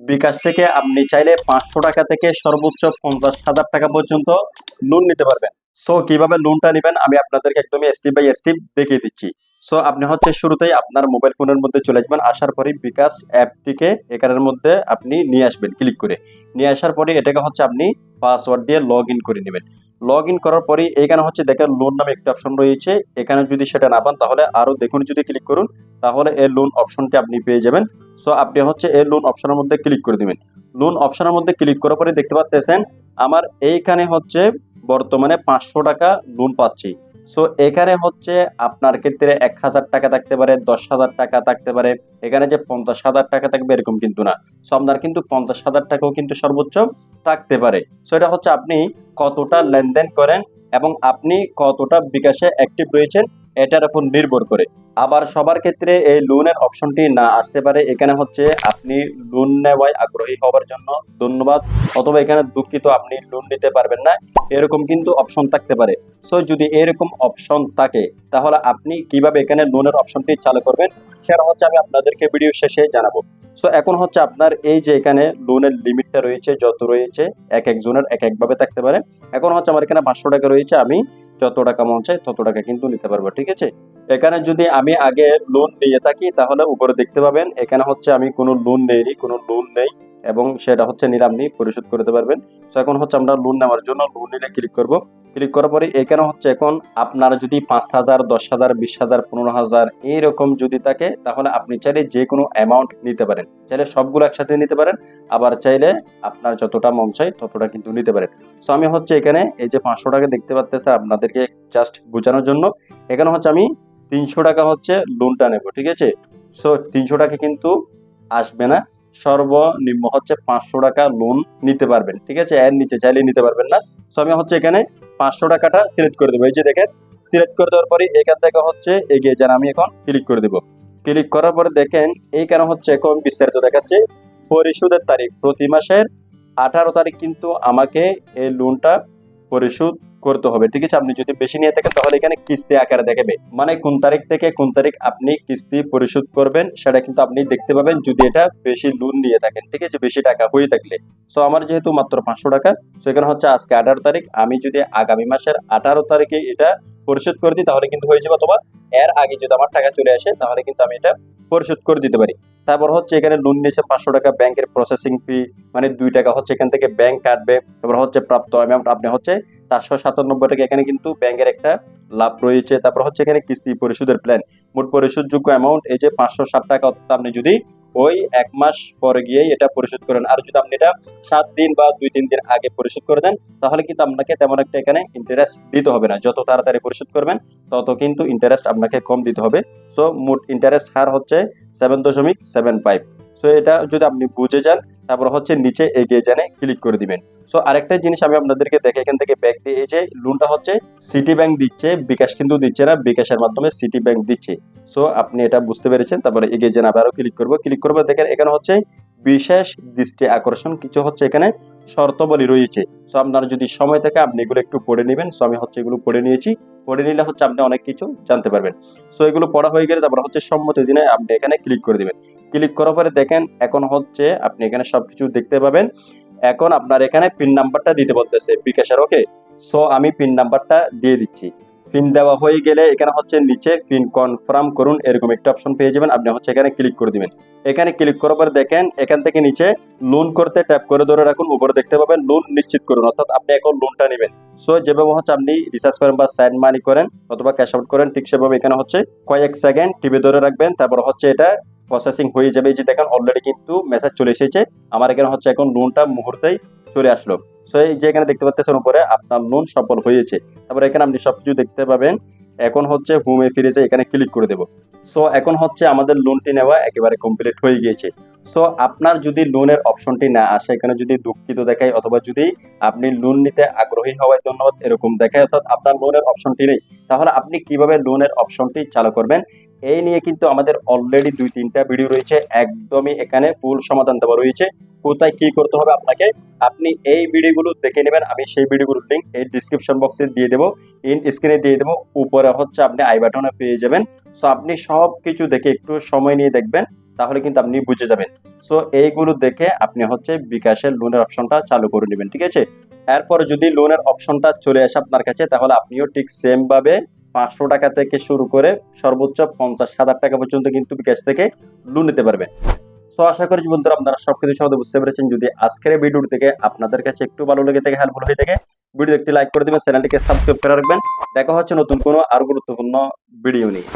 বিকাশ থেকে আপনি চাইলে পাঁচশো টাকা থেকে সর্বোচ্চ পঞ্চাশ হাজার টাকা পর্যন্ত লোন নিতে পারবেন। সো কীভাবে লোনটা নেবেন আমি আপনাদেরকে একদমই স্টেপ বাই স্টেপ দেখিয়ে দিচ্ছি। সো আপনি হচ্ছে শুরুতেই আপনার মোবাইল ফোনের মধ্যে চলে আসবেন। আসার পরে বিকাশ অ্যাপটিকে এখানের মধ্যে আপনি নিয়ে আসবেন ক্লিক করে। নিয়ে আসার পরে এটাকে হচ্ছে আপনি পাসওয়ার্ড দিয়ে লগ ইন করে নেবেন। লগ ইন করার পরে এখানে হচ্ছে দেখেন লোন নামে একটি অপশন রয়েছে। এখানে যদি সেটা না পান, তাহলে আরও দেখুন, যদি ক্লিক করুন, তাহলে এই লোন অপশনটি আপনি পেয়ে যাবেন। সো আপনি হচ্ছে এই লোন অপশনের মধ্যে ক্লিক করে দিবেন। লোন অপশনের মধ্যে ক্লিক করার পরে দেখতে পাচ্ছেন আমার এইখানে হচ্ছে বর্তমানে পাঁচশো টাকা লোন পাচ্ছি। সো এখানে হচ্ছে আপনার ক্ষেত্রে এক হাজার টাকা থাকতে পারে, দশ হাজার টাকা থাকতে পারে। এখানে যে পঞ্চাশ হাজার টাকা থাকবে এরকম কিন্তু না। সো আপনার কিন্তু পঞ্চাশ হাজার টাকাও কিন্তু সর্বোচ্চ থাকতে পারে। সো এটা হচ্ছে আপনি কতটা লেনদেন করেন এবং আপনি কতটা বিকাশে অ্যাক্টিভ রয়েছেন এটার উপর নির্ভর করে। আবার সবার ক্ষেত্রে এই লোনের অপশনটি না আসতে পারে, এখানে হচ্ছে আপনি লোন নেওয়ায় আগ্রহী হওয়ার জন্য ধন্যবাদ, অথবা এখানে দুঃখিত আপনি লোন নিতে পারবেন না, এরকম কিন্তু অপশন থাকতে পারে। সো যদি এরকম অপশন থাকে, তাহলে আপনি কীভাবে এখানে লোনের অপশনটি চালু করবেন, সেটা হচ্ছে আমি আপনাদেরকে ভিডিও শেষে জানাব। সো এখন হচ্ছে আপনার এই যে এখানে লোনের লিমিটটা রয়েছে, যত রয়েছে এক একজনের এক একভাবে থাকতে পারে। এখন হচ্ছে আমার এখানে পাঁচশো টাকা রয়েছে, আমি যত টাকা মন চাই তত টাকা কিন্তু নিতে পারব, ঠিক আছে? এখানে যদি আমি আগে লোন নিয়ে থাকি, তাহলে উপরে দেখতে পাবেন, এখানে হচ্ছে আমি কোনো লোন নেইনি, কোনো লোন নেই এবং সেটা হচ্ছে নিরামনি পরিশোধ করতে পারবেন। তো এখন হচ্ছে আমরা লোন নেওয়ার জন্য লোন নিলে ক্লিক করব। ক্লিক করার পরে এখানে হচ্ছে এখন? আপনার যদি পাঁচ হাজার, দশ হাজার, বিশ হাজার, পনেরো হাজার এইরকম যদি থাকে, তাহলে আপনি চাইলে যে কোনো অ্যামাউন্ট নিতে পারেন। চাইলে সবগুলো একসাথে নিতে পারেন, আবার চাইলে আপনার যতটা মন চাই ততটা কিন্তু নিতে পারেন। সো আমি হচ্ছে এখানে এই যে পাঁচশো টাকা দেখতে পাচ্তেছে আপনাদেরকে জাস্ট বোঝানোর জন্য। এখানে হচ্ছে আমি তিনশো টাকা হচ্ছে লোনটা নেব, ঠিক আছে? সো তিনশো টাকা কিন্তু আসবে না। সর্বনিম্ন হচ্ছে পাঁচশো টাকা লোন নিতে পারবেন, ঠিক আছে? এর নিচে চাইলে নিতে পারবেন না। সো আমি হচ্ছে এখানে পাঁচশো টাকাটা সিলেক্ট করে দেবো। এই যে দেখেন সিলেক্ট করে দেওয়ার পরে এখান থেকে হচ্ছে এগিয়ে যান, আমি এখন ক্লিক করে দেবো। ক্লিক করার পরে দেখেন, এই এইখানে হচ্ছে এখন বিস্তারিত দেখাচ্ছে। পরিশোধের তারিখ, প্রতি মাসের আঠারো তারিখ কিন্তু আমাকে এই লোনটা পরিশোধ করতে হবে। ঠিক আছে? আপনি যদি বেশি নিয়ে থাকেন, তাহলে এখানে কিস্তি আকারে দেখাবে। মানে কোন তারিখ থেকে কোন তারিখ আপনি কিস্তি পরিশোধ করবেন, সেটা কিন্তু আপনি দেখতে পাবেন যদি এটা বেশি লোন নিয়ে থাকেন। ঠিক আছে? বেশি টাকা হয়ে থাকলে। সো আমার যেহেতু মাত্র পাঁচশো টাকা সেখানে হচ্ছে আজকে আঠারো তারিখ। আমি যদি আগামী মাসের আঠারো তারিখে এটা পরিশোধ করে দিই, তাহলে কিন্তু হয়ে যাবে অথবা এর আগে যদি আমার টাকা চলে আসে, তাহলে কিন্তু আমি এটা পরিশোধ করে দিতে পারি। তারপর হচ্ছে এখানে লোন নিয়েছে পাঁচশো টাকা ব্যাংকের প্রসেসিং ফি মানে দুই টাকা হচ্ছে এখান থেকে ব্যাংক কাটবে। তারপর হচ্ছে প্রাপ্ত অ্যামাউন্ট আপনি হচ্ছে চারশো সাতানব্বই টাকা এখানে কিন্তু ব্যাংকের একটা লাভ রয়েছে। তারপর হচ্ছে এখানে কিস্তি পরিশোধের প্ল্যান মোট পরিশোধযোগ্য অ্যামাউন্ট এই যে পাঁচশো ষাট টাকা আপনি যদি ওই এক মাস পরে গিয়েই এটা পরিশোধ করেন আর যদি আপনি এটা সাত দিন বা দুই, তিন দিন আগে পরিশোধ করে দেন, তাহলে কিন্তু আপনাকে তেমন একটা এখানে ইন্টারেস্ট দিতে হবে না। যত তাড়াতাড়ি পরিশোধ করবেন, তত কিন্তু ইন্টারেস্ট আপনাকে কম দিতে হবে। সো মোট ইন্টারেস্ট হার হচ্ছে সেভেন দশমিক সেভেন ফাইভ সো এটা যদি আপনি বুঝে যান তারপর হচ্ছে নিচে এগিয়ে জানে ক্লিক করে দিবেন। সো আরেকটা জিনিস আমি আপনাদেরকে দেখে এখান থেকে ব্যাক দিয়ে এই যে লোনটা হচ্ছে সিটি ব্যাংক দিচ্ছে, বিকাশ কিন্তু দিচ্ছে না, বিকাশের মাধ্যমে সিটি ব্যাংক দিচ্ছে। সো আপনি এটা বুঝতে পেরেছেন, তারপরে এগিয়ে যান আবারও ক্লিক করব। ক্লিক করব, দেখেন এখানে হচ্ছে বিশেষ দৃষ্টি আকর্ষণ কিছু হচ্ছে এখানে। শর্তাবলী রয়েছে। সো আপনার যদি সময় থাকে, আপনি এগুলো একটু পড়ে নেবেন। সো আমি হচ্ছে এগুলো পড়ে নিয়েছি। পড়ে নিলে হচ্ছে আপনি অনেক কিছু জানতে পারবেন। সো এগুলো পড়া হয়ে গেলে তারপর হচ্ছে সম্মতি দিনে আপনি এখানে ক্লিক করে দিবেন। ক্লিক করার পরে দেখেন, এখন হচ্ছে আপনি এখানে সবকিছু দেখতে পাবেন। এখন আপনার এখানে পিন নাম্বারটা দিতে বলতেছে, বিকাশের ওকে সো আমি পিন নাম্বারটা দিয়ে দিচ্ছি। পিন দেওয়া হয়ে গেলে এখানে হচ্ছে নিচে পিন কনফার্ম করুন, এরকম একটা অপশন পেয়ে যাবেন। আপনি হচ্ছে এখানে ক্লিক করে দিবেন। এখানে ক্লিক করার পর দেখেন, এখান থেকে নিচে লোন করতে ট্যাপ করে ধরে রাখুন, উপরে দেখতে পাবেন লোন নিশ্চিত করুন, অর্থাৎ আপনি এখন লোনটা নেবেন। সো যেভাবে হচ্ছে আপনি রিচার্জ করেন বা স্যান্ড মানি করেন অথবা ক্যাশ আউট করেন, ঠিক সেভাবে এখানে হচ্ছে কয়েক সেকেন্ড টিভি ধরে রাখবেন, তারপর হচ্ছে এটা প্রসেসিং হয়ে যাবে। যে দেখেন অলরেডি কিন্তু মেসেজ চলে এসেছে। আমার এখানে হচ্ছে এখন লোনটা মুহূর্তেই চলে আসলো। সো এই যে এখানে দেখতে পাচ্ছেন উপরে আপনার লোন সফল হয়েছে। তারপরে এখানে আপনি সবকিছু দেখতে পাবেন। এখন হচ্ছে হোমে ফিরে যে এখানে ক্লিক করে দেব। সো এখন হচ্ছে আমাদের লোনটি নেওয়া একেবারে কমপ্লিট হয়ে গিয়েছে। সো আপনার যদি লোনের অপশনটি না আসে, এখানে যদি দুঃখিত দেখায়, অথবা যদি আপনি লোন নিতে আগ্রহী হওয়ার জন্য এরকম দেখায়, অর্থাৎ আপনার লোনের অপশনটি নেই, তাহলে আপনি কীভাবে লোনের অপশনটি চালু করবেন? এই নিয়ে কিন্তু আমাদের অলরেডি দুই তিনটা ভিডিও রয়েছে। একদমই এখানে ফুল সমাধান দেওয়া রয়েছে। কোথায় কি করতে হবে আপনাকে, আপনি এই ভিডিওগুলো দেখে নেবেন, আমি সেই ভিডিওগুলোর লিঙ্ক এই ডিসক্রিপশন বক্সে দিয়ে দেবো। ইন স্ক্রিনে দিয়ে দেবো, উপরে হচ্ছে আপনি আই বাটনে পেয়ে যাবেন। সো আপনি সব কিছু দেখে একটু সময় নিয়ে দেখবেন, তাহলে কিন্তু আপনি বুঝে যাবেন। সো এইগুলো দেখে আপনি হচ্ছে বিকাশের লোনের অপশনটা চালু করে নেবেন, ঠিক আছে? এরপর যদি লোনের অপশনটা চলে আসে আপনার কাছে, তাহলে আপনিও ঠিক সেমভাবে পাঁচশো টাকা থেকে শুরু করে সর্বোচ্চ পঞ্চাশ হাজার টাকা পর্যন্ত কিন্তু বিকাশ থেকে লোন নিতে পারবেন। সো আশা করি বন্ধুরা আপনারা সবকিছু সহজে বুঝতে পেরেছেন। যদি আজকের ভিডিও থেকে আপনাদের কাছে একটু ভালো লেগে থাকে হেল্পফুল হয়ে থাকে ভিডিও একটি লাইক করে দেবেন চ্যানেলটিকে সাবস্ক্রাইব করে রাখবেন। দেখা হচ্ছে নতুন কোনো আর গুরুত্বপূর্ণ ভিডিও নিয়ে।